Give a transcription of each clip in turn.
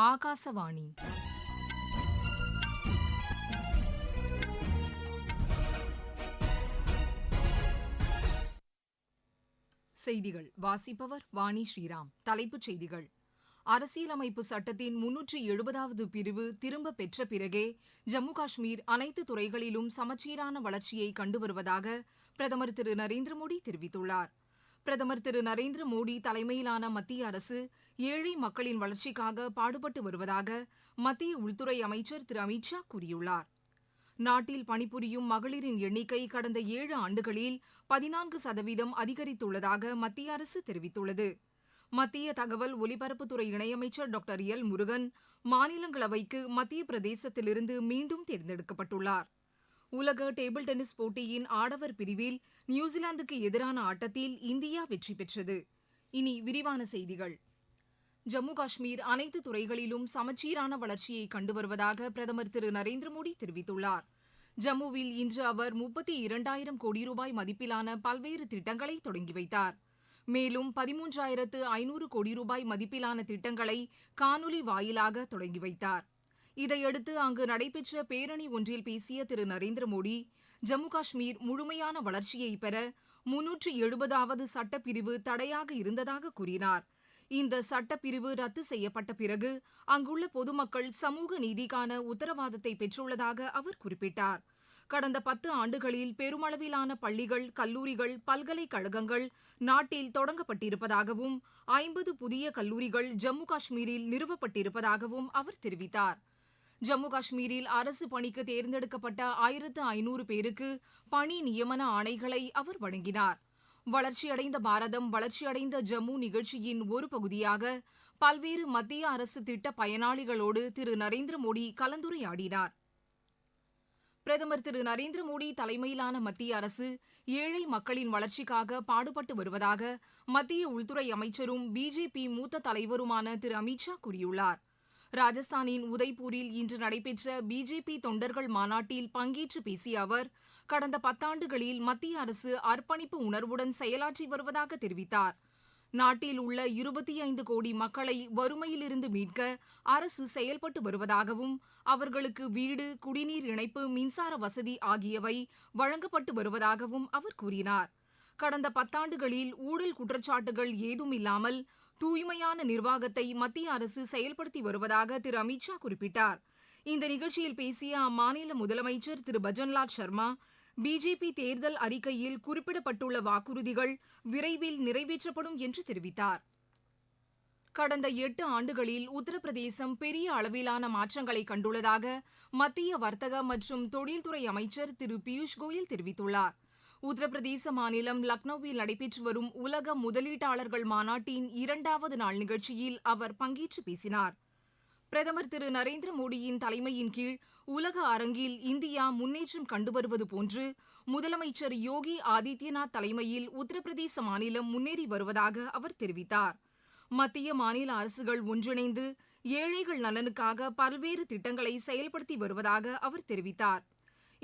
ஆகாசவாணி. செய்திகள். வாசிப்பவர் வாணி ஸ்ரீராம். தலைப்புச் செய்திகள். அரசியலமைப்பு சட்டத்தின் முன்னூற்றி எழுபதாவது பிரிவு திரும்ப பெற்ற பிறகே ஜம்மு காஷ்மீர் அனைத்து துறைகளிலும் சமச்சீரான வளர்ச்சியை கண்டு வருவதாக பிரதமர் திரு நரேந்திர மோடி தெரிவித்துள்ளார். பிரதமர் திரு நரேந்திர மோடி தலைமையிலான மத்திய அரசு ஏழை மக்களின் வளர்ச்சிக்காக பாடுபட்டு வருவதாக மத்திய உள்துறை அமைச்சர் திரு அமித் ஷா கூறியுள்ளார். நாட்டில் பணிபுரியும் மகளிரின் எண்ணிக்கை கடந்த ஏழு ஆண்டுகளில் பதினான்கு சதவீதம் அதிகரித்துள்ளதாக மத்திய அரசு தெரிவித்துள்ளது. மத்திய தகவல் ஒலிபரப்புத்துறை இணையமைச்சர் டாக்டர் எல் முருகன் மாநிலங்களவைக்கு மத்திய பிரதேசத்திலிருந்து மீண்டும் தேர்ந்தெடுக்கப்பட்டுள்ளார். உலக டேபிள் டென்னிஸ் போட்டியின் ஆடவர் பிரிவில் நியூசிலாந்துக்கு எதிரான ஆட்டத்தில் இந்தியா வெற்றி பெற்றது. இனி விரிவான செய்திகள். ஜம்மு காஷ்மீர் அனைத்து துறைகளிலும் சமச்சீரான வளர்ச்சியை கண்டு வருவதாக பிரதமர் திரு நரேந்திர மோடி தெரிவித்துள்ளார். ஜம்முவில் இன்று அவர் முப்பத்தி இரண்டாயிரம் கோடி ரூபாய் மதிப்பிலான பல்வேறு திட்டங்களை தொடங்கி வைத்தார். மேலும் பதிமூன்றாயிரத்து ஐநூறு கோடி ரூபாய் மதிப்பிலான திட்டங்களை காணொலி வாயிலாக தொடங்கி வைத்தார். இதையடுத்து அங்கு நடைபெற்ற பேரணி ஒன்றில் பேசிய திரு. நரேந்திர மோடி ஜம்மு காஷ்மீர் முழுமையான வளர்ச்சியை பெற முன்னூற்று எழுபதாவது சட்டப்பிரிவு தடையாக இருந்ததாக கூறினார். இந்த சட்டப்பிரிவு ரத்து செய்யப்பட்ட பிறகு அங்குள்ள பொதுமக்கள் சமூக நீதிக்கான உத்தரவாதத்தை பெற்றுள்ளதாக அவர் குறிப்பிட்டார். கடந்த பத்து ஆண்டுகளில் பெருமளவிலான பள்ளிகள் கல்லூரிகள் பல்கலைக்கழகங்கள் நாட்டில் தொடங்கப்பட்டிருப்பதாகவும் ஐம்பது புதிய கல்லூரிகள் ஜம்மு காஷ்மீரில் நிறுவப்பட்டிருப்பதாகவும் அவர் தெரிவித்தார். ஜம்மு காஷ்மீரில் அரசு பணிக்கு தேர்ந்தெடுக்கப்பட்ட ஆயிரத்து ஐநூறு பேருக்கு பணி நியமன ஆணைகளை அவர் வழங்கினார். வளர்ச்சியடைந்த பாரதம் வளர்ச்சியடைந்த ஜம்மு நிகழ்ச்சியின் ஒரு பகுதியாக பல்வேறு மத்திய அரசு திட்ட பயனாளிகளோடு திரு. நரேந்திர மோடி கலந்துரையாடினார். பிரதமர் திரு. நரேந்திர மோடி தலைமையிலான மத்திய அரசு ஏழை மக்களின் வளர்ச்சிக்காக பாடுபட்டு வருவதாக மத்திய உள்துறை அமைச்சரும் பிஜேபி மூத்த தலைவருமான திரு. அமித்ஷா கூறியுள்ளார். ராஜஸ்தானின் உதய்பூரில் இன்று நடைபெற்ற பிஜேபி தொண்டர்கள் மாநாட்டில் பங்கேற்று பேசிய அவர் கடந்த பத்தாண்டுகளில் மத்திய அரசு அர்ப்பணிப்பு உணர்வுடன் செயலாற்றி வருவதாக தெரிவித்தார். நாட்டில் உள்ள இருபத்தி ஐந்து கோடி மக்களை வறுமையிலிருந்து மீட்க அரசு செயல்பட்டு வருவதாகவும் அவர்களுக்கு வீடு குடிநீர் இணைப்பு மின்சார வசதி ஆகியவை வழங்கப்பட்டு வருவதாகவும் அவர் கூறினார். கடந்த பத்தாண்டுகளில் ஊழல் குற்றச்சாட்டுகள் ஏதும் இல்லாமல் தூய்மையான நிர்வாகத்தை மத்திய அரசு செயல்படுத்தி வருவதாக திரு. அமித் ஷா குறிப்பிட்டார். இந்த நிகழ்ச்சியில் பேசிய அம்மாநில முதலமைச்சர் திரு. பஜன்லால் சர்மா பிஜேபி தேர்தல் அறிக்கையில் குறிப்பிடப்பட்டுள்ள வாக்குறுதிகள் விரைவில் நிறைவேற்றப்படும் என்று தெரிவித்தார். கடந்த எட்டு ஆண்டுகளில் உத்தரப்பிரதேசம் பெரிய அளவிலான மாற்றங்களை கண்டுள்ளதாக மத்திய வர்த்தக மற்றும் தொழில்துறை அமைச்சர் திரு. பியூஷ் கோயல் தெரிவித்துள்ளார். உத்தரப்பிரதேச மாநிலம் லக்னோவில் நடைபெற்று வரும் உலக முதலீட்டாளர்கள் மாநாட்டின் இரண்டாவது நாள் நிகழ்ச்சியில் அவர் பங்கேற்று பேசினார். பிரதமர் திரு நரேந்திர மோடியின் தலைமையின் கீழ் உலக அரங்கில் இந்தியா முன்னேற்றம் கண்டு வருவது போன்று முதலமைச்சர் யோகி ஆதித்யநாத் தலைமையில் உத்தரப்பிரதேச மாநிலம் முன்னேறி வருவதாக அவர் தெரிவித்தார். மத்திய மாநில அரசுகள் ஒன்றிணைந்து ஏழைகள் நலனுக்காக பல்வேறு திட்டங்களை செயல்படுத்தி வருவதாக அவர் தெரிவித்தார்.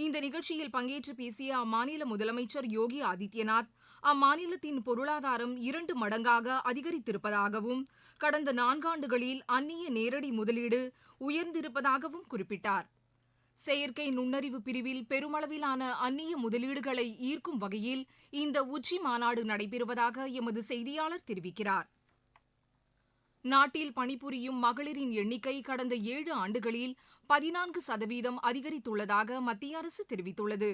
இந்த நிகழ்ச்சியில் பங்கேற்று பேசிய அம்மாநில முதலமைச்சர் யோகி ஆதித்யநாத் அம்மாநிலத்தின் பொருளாதாரம் இரண்டு மடங்காக அதிகரித்திருப்பதாகவும் கடந்த நான்காண்டுகளில் அந்நிய நேரடி முதலீடு உயர்ந்திருப்பதாகவும் குறிப்பிட்டார். செயற்கை நுண்ணறிவு பிரிவில் பெருமளவிலான அந்நிய முதலீடுகளை ஈர்க்கும் வகையில் இந்த உச்சி மாநாடு நடைபெறுவதாக எமது செய்தியாளர் தெரிவிக்கிறார். நாட்டில் பணிபுரியும் மகளிரின் எண்ணிக்கை கடந்த ஏழு ஆண்டுகளில் பதினான்கு சதவீதம் அதிகரித்துள்ளதாக மத்திய அரசு தெரிவித்துள்ளது.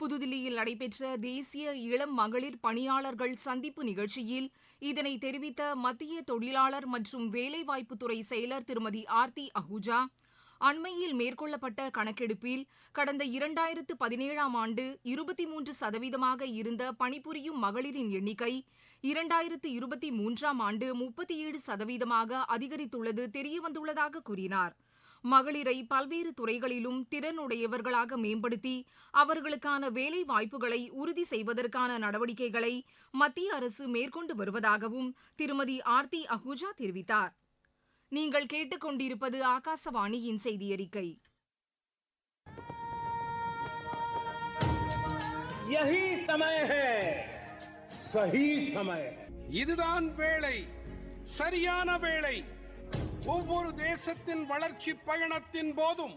புதுதில்லியில் நடைபெற்ற தேசிய இளம் மகளிர் பணியாளர்கள் சந்திப்பு நிகழ்ச்சியில் இதனை தெரிவித்த மத்திய தொழிலாளர் மற்றும் வேலைவாய்ப்புத்துறை செயலர் திருமதி ஆர்த்தி அஹூஜா அண்மையில் மேற்கொள்ளப்பட்ட கணக்கெடுப்பில் கடந்த இரண்டாயிரத்து பதினேழாம் ஆண்டு இருபத்தி மூன்று சதவீதமாக இருந்த பணிபுரியும் மகளிரின் எண்ணிக்கை இரண்டாயிரத்து இருபத்தி மூன்றாம் ஆண்டு முப்பத்தி ஏழு சதவீதமாக அதிகரித்துள்ளது தெரியவந்துள்ளதாக கூறினார். மகளிரை பல்வேறு துறைகளிலும் திறனுடையவர்களாக மேம்படுத்தி அவர்களுக்கான வேலை வாய்ப்புகளை உறுதி செய்வதற்கான நடவடிக்கைகளை மத்திய அரசு மேற்கொண்டு வருவதாகவும் திருமதி ஆர்த்தி அஹூஜா தெரிவித்தார் நீங்கள் கேட்டுக்கொண்டிருப்பது ஆகாசவாணியின் செய்தி அறிக்கை यही समय है सही समय இதுதான் வேளை சரியான வேளை ஒவ்வொரு தேசத்தின் வளர்ச்சி பயணத்தின் போதும்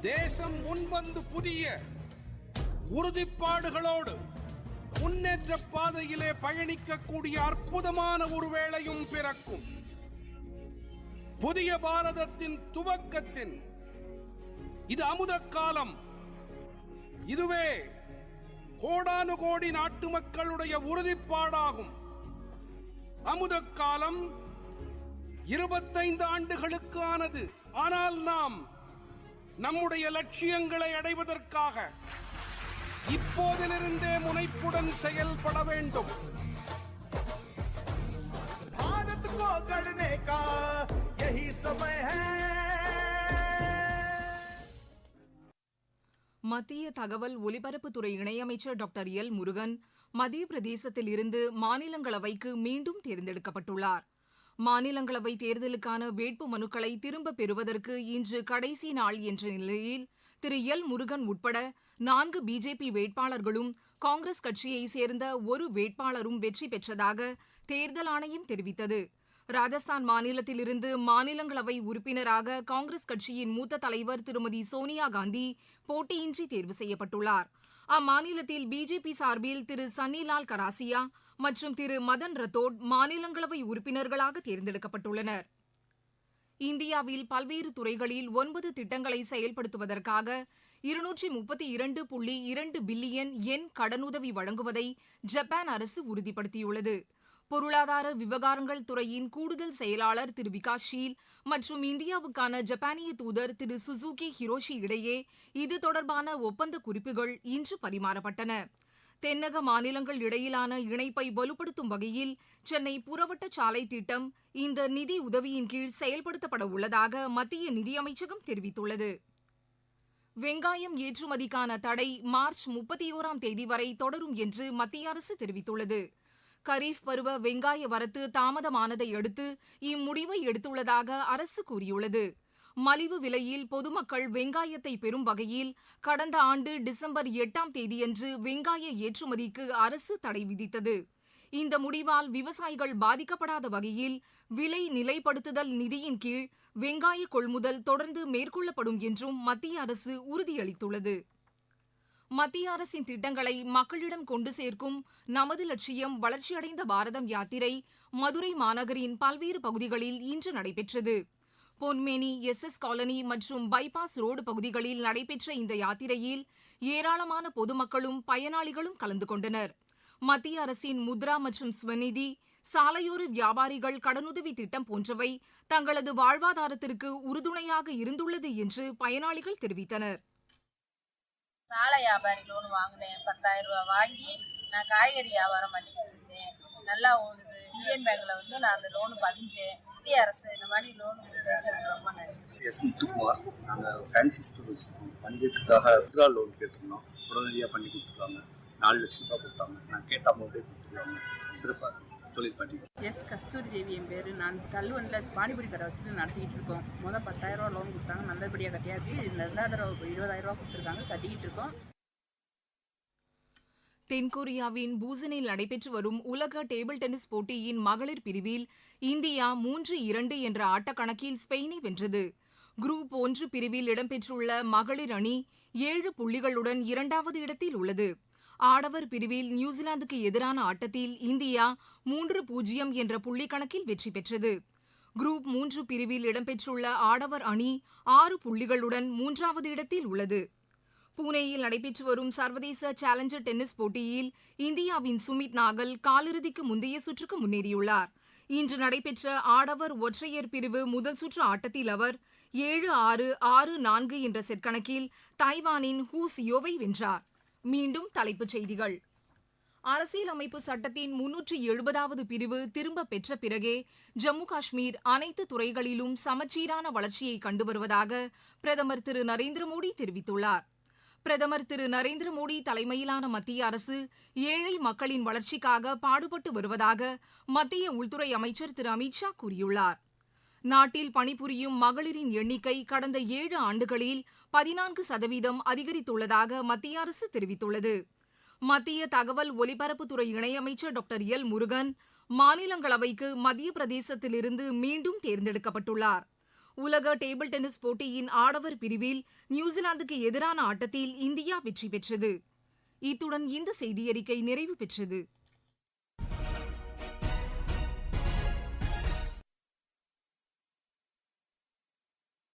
தேசம் முன்வந்து புதிய உறுதிப்பாடுகளோடு முன்னேற்ற பாதையிலே பயணிக்கக்கூடிய அற்புதமான ஒரு வேளையும் பிறக்கும். புதிய பாரதத்தின் துவக்கத்தின் இது அமுத காலம். இதுவே கோடானு கோடி நாட்டு மக்களுடைய உறுதிப்பாடாகும். அமுத காலம் இருபத்தைந்து ஆண்டுகளுக்கு ஆனது ஆனால் நாம் நம்முடைய லட்சியங்களை அடைவதற்காக இப்போதிலிருந்தே முனைப்புடன் செயல்பட வேண்டும் भारत को गढ़ने का यही समय है மத்திய தகவல் ஒலிபரப்புத்துறை இணையமைச்சர் டாக்டர் எல் முருகன் மத்திய பிரதேசத்தில் இருந்து மாநிலங்களவைக்கு மீண்டும் தேர்ந்தெடுக்கப்பட்டுள்ளார் மாநிலங்களவை தேர்தலுக்கான வேட்பு மனுக்களை திரும்பப் பெறுவதற்கு இன்று கடைசி நாள் என்ற நிலையில் திரு எல். முருகன் உட்பட நான்கு பிஜேபி வேட்பாளர்களும் காங்கிரஸ் கட்சியைச் சேர்ந்த ஒரு வேட்பாளரும் வெற்றி பெற்றதாக தேர்தல் ஆணையம் தெரிவித்தது. ராஜஸ்தான் மாநிலத்திலிருந்து மாநிலங்களவை உறுப்பினராக காங்கிரஸ் கட்சியின் மூத்த தலைவர் திருமதி சோனியா காந்தி போட்டியின்றி தேர்வு செய்யப்பட்டுள்ளார். அம்மாநிலத்தில் பிஜேபி சார்பில் திரு சன்னிலால் கராசியா மற்றும் திரு மதன் ரத்தோட் மாநிலங்களவை உறுப்பினர்களாக தேர்ந்தெடுக்கப்பட்டுள்ளனர். இந்தியாவில் பல்வேறு துறைகளில் ஒன்பது திட்டங்களை செயல்படுத்துவதற்காக இருநூற்றி முப்பத்தி இரண்டு புள்ளி இரண்டு பில்லியன் எண் கடனுதவி வழங்குவதை ஜப்பான் அரசு உறுதிப்படுத்தியுள்ளது. பொருளாதார விவகாரங்கள் துறையின் கூடுதல் செயலாளர் திரு விகாஸ் ஷீல் மற்றும் இந்தியாவுக்கான ஜப்பானிய தூதர் திரு சுசுகி ஹிரோஷி இடையே இது தொடர்பான ஒப்பந்த குறிப்புகள் இன்று பரிமாறப்பட்டன. தென்னக மாநிலங்கள் இடையிலான இணைப்பை வலுப்படுத்தும் வகையில் சென்னை புறவட்ட சாலை திட்டம் இந்த நிதி உதவியின் கீழ் செயல்படுத்தப்பட உள்ளதாக மத்திய நிதியமைச்சகம் தெரிவித்துள்ளது. வெங்காயம் ஏற்றுமதிக்கான தடை மார்ச் முப்பத்தி ஓராம் தேதி வரை தொடரும் என்று மத்திய அரசு தெரிவித்துள்ளது. கரீஃப் பருவ வெங்காய வரத்து தாமதமானதை அடுத்து இம்முடிவை எடுத்துள்ளதாக அரசு கூறியுள்ளது. மலிவு விலையில் பொதுமக்கள் வெங்காயத்தை பெறும் வகையில் கடந்த ஆண்டு டிசம்பர் எட்டாம் தேதியன்று வெங்காய ஏற்றுமதிக்கு அரசு தடை விதித்தது. இந்த முடிவால் விவசாயிகள் பாதிக்கப்படாத வகையில் விலை நிலைப்படுத்துதல் நிதியின் கீழ் வெங்காய கொள்முதல் தொடர்ந்து மேற்கொள்ளப்படும் என்றும் மத்திய அரசு உறுதியளித்துள்ளது. மத்திய அரசின் திட்டங்களை மக்களிடம் கொண்டு சேர்க்கும் நமது லட்சியம் வளர்ச்சியடைந்த பாரதம் யாத்திரை மதுரை மாநகரின் பல்வேறு பகுதிகளில் இன்று நடைபெற்றது. பொன்மேனி எஸ் எஸ் காலனி மற்றும் பைபாஸ் ரோடு பகுதிகளில் நடைபெற்ற இந்த யாத்திரையில் ஏராளமான பொதுமக்களும் பயனாளிகளும் கலந்து கொண்டனர். மத்திய அரசின் முத்ரா மற்றும் ஸ்வநிதி சாலையோர வியாபாரிகள் கடனுதவி திட்டம் போன்றவை தங்களது வாழ்வாதாரத்திற்கு உறுதுணையாக இருந்துள்ளது என்று பயனாளிகள் தெரிவித்தனர். சாலை வியாபாரி லோன் வாங்கினேன். பத்தாயிரம் ரூபாய் வாங்கி நான் காய்கறி வியாபாரம் பண்ணிட்டு நல்லா ஓடுது இந்தியன் பேங்க்ல வந்து நான் அந்த லோனு பதிஞ்சேன். மத்திய அரசு இந்த மாதிரி லோன் எனக்கு ரொம்ப நன்றி. எஸ் முத்துக்குமார் நாங்கள் ஃபேன்சி ஸ்டோர் வச்சுருக்கோம். பஞ்சத்துக்காக வித்ரா லோன் கேட்டிருந்தோம். உடனடியாக பண்ணி கொடுத்துருக்காங்க. நாலு லட்ச ரூபாய் கொடுத்தாங்க. நான் கேட்ட அமௌண்ட்டே கொடுத்துருக்காங்க. சிறப்பாக எஸ் கஸ்தூரி தேவி என் பேர். நான் கல்வனில் பானிபூரி கடை வச்சுட்டு நடத்திக்கிட்டு இருக்கோம். மொதல் பத்தாயிரரூவா லோன் கொடுத்தாங்க. நல்லபடியாக கட்டியாச்சு. ரெண்டாவது தடவை இருபதாயிரரூவா கொடுத்துருக்காங்க. கட்டிக்கிட்டு இருக்கோம். தென்கொரியாவின் பூசனில் நடைபெற்று வரும் உலக டேபிள் டென்னிஸ் போட்டியின் மகளிர் பிரிவில் இந்தியா மூன்று இரண்டு என்ற ஆட்டக்கணக்கில் ஸ்பெயினை வென்றது. குரூப் ஒன்று பிரிவில் இடம்பெற்றுள்ள மகளிர் அணி ஏழு புள்ளிகளுடன் இரண்டாவது இடத்தில் உள்ளது. ஆடவர் பிரிவில் நியூசிலாந்துக்கு எதிரான ஆட்டத்தில் இந்தியா மூன்று பூஜ்ஜியம் என்ற புள்ளி கணக்கில் வெற்றி பெற்றது. குரூப் மூன்று பிரிவில் இடம்பெற்றுள்ள ஆடவர் அணி ஆறு புள்ளிகளுடன் மூன்றாவது இடத்தில் உள்ளது. பூனேயில் நடைபெற்று வரும் சர்வதேச சேலஞ்சர் டென்னிஸ் போட்டியில் இந்தியாவின் சுமித் நாகல் காலிறுதிக்கு முந்தைய சுற்றுக்கு முன்னேறியுள்ளார். இன்று நடைபெற்ற ஆடவர் ஒற்றையர் பிரிவு முதல் சுற்று ஆட்டத்தில் அவர் ஏழு ஆறு ஆறு நான்கு என்ற செட் கணக்கில் தைவானின் ஹூ சியோவை வென்றார். மீண்டும் தலைப்புச் செய்திகள். அரசியலமைப்பு சட்டத்தின் முன்னூற்றி எழுபதாவது பிரிவு திரும்ப பெற்ற பிறகே ஜம்மு காஷ்மீர் அனைத்து துறைகளிலும் சமச்சீரான வளர்ச்சியை கண்டு வருவதாக பிரதமர் திரு நரேந்திர மோடி தெரிவித்துள்ளார். பிரதமர் திரு நரேந்திர மோடி தலைமையிலான மத்திய அரசு ஏழை மக்களின் வளர்ச்சிக்காக பாடுபட்டு வருவதாக மத்திய உள்துறை அமைச்சர் திரு அமித்ஷா கூறியுள்ளார். நாட்டில் பணிபுரியும் மகளிரின் எண்ணிக்கை கடந்த ஏழு ஆண்டுகளில் பதினான்கு சதவீதம் அதிகரித்துள்ளதாக மத்திய அரசு தெரிவித்துள்ளது. மத்திய தகவல் ஒலிபரப்புத்துறை இணையமைச்சர் டாக்டர் எல் முருகன் மாநிலங்களவைக்கு மத்திய பிரதேசத்திலிருந்து மீண்டும் தேர்ந்தெடுக்கப்பட்டுள்ளார். உலக டேபிள் டென்னிஸ் போட்டியின் ஆடவர் பிரிவில் நியூசிலாந்துக்கு எதிரான ஆட்டத்தில் இந்தியா வெற்றி பெற்றது. இத்துடன் இந்த செய்தியறிக்கை நிறைவு பெற்றது.